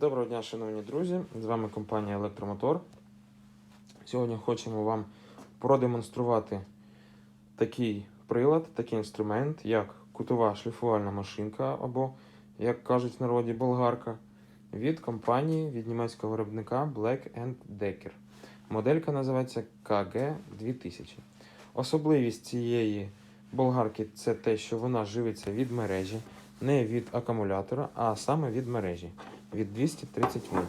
Доброго дня, шановні друзі! З вами компанія Електромотор. Сьогодні хочемо вам продемонструвати такий прилад, такий інструмент, як кутова шліфувальна машинка, або, як кажуть в народі, болгарка, від компанії від німецького виробника Black Decker. Моделька називається KG2000. Особливість цієї болгарки це те, що вона живиться від мережі, не від акумулятора, а саме від мережі від 230 вольт.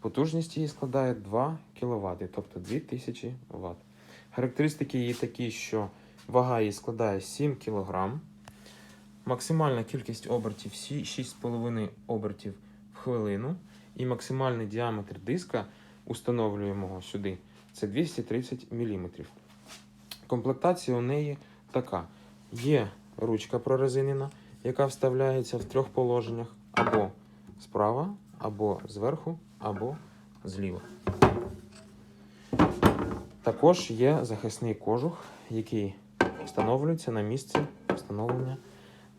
Потужність її складає 2 кВт, тобто 2000 Вт. Характеристики її такі, що вага її складає 7 кг. Максимальна кількість обертів 6,5 обертів в хвилину. І максимальний діаметр диска, установлюємо сюди, це 230 мм. Комплектація у неї така: є ручка прорезинена, яка вставляється в трьох положеннях, або справа, або зверху, або зліва. Також є захисний кожух, який встановлюється на місці встановлення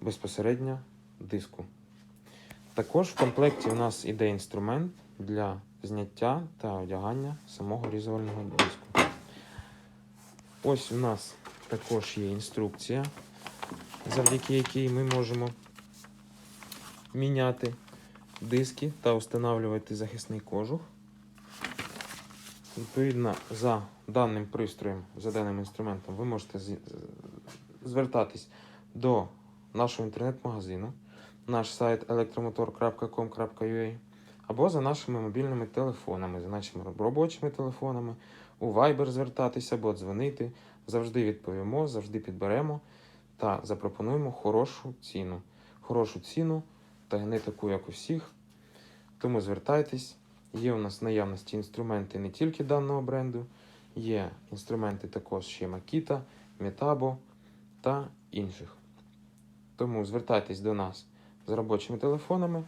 безпосередньо диску. Також в комплекті у нас іде інструмент для зняття та одягання самого різувального диску. Ось у нас також є інструкція, завдяки якій ми можемо міняти диски та встановлювати захисний кожух. Відповідно, за даним пристроєм, за даним інструментом, ви можете звертатись до нашого інтернет-магазину, наш сайт electromotor.com.ua або за нашими мобільними телефонами, за нашими робочими телефонами, у Viber звертатися або дзвонити. Завжди відповімо, завжди підберемо та запропонуємо хорошу ціну. Хорошу ціну та не таку, як у всіх. Тому звертайтесь. Є у нас в наявності інструменти не тільки даного бренду, є інструменти також ще Makita, Metabo та інших. Тому звертайтесь до нас з робочими телефонами.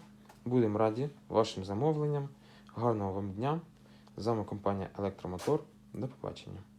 Будемо раді вашим замовленням. Гарного вам дня! З вами компанія Електромотор. До побачення.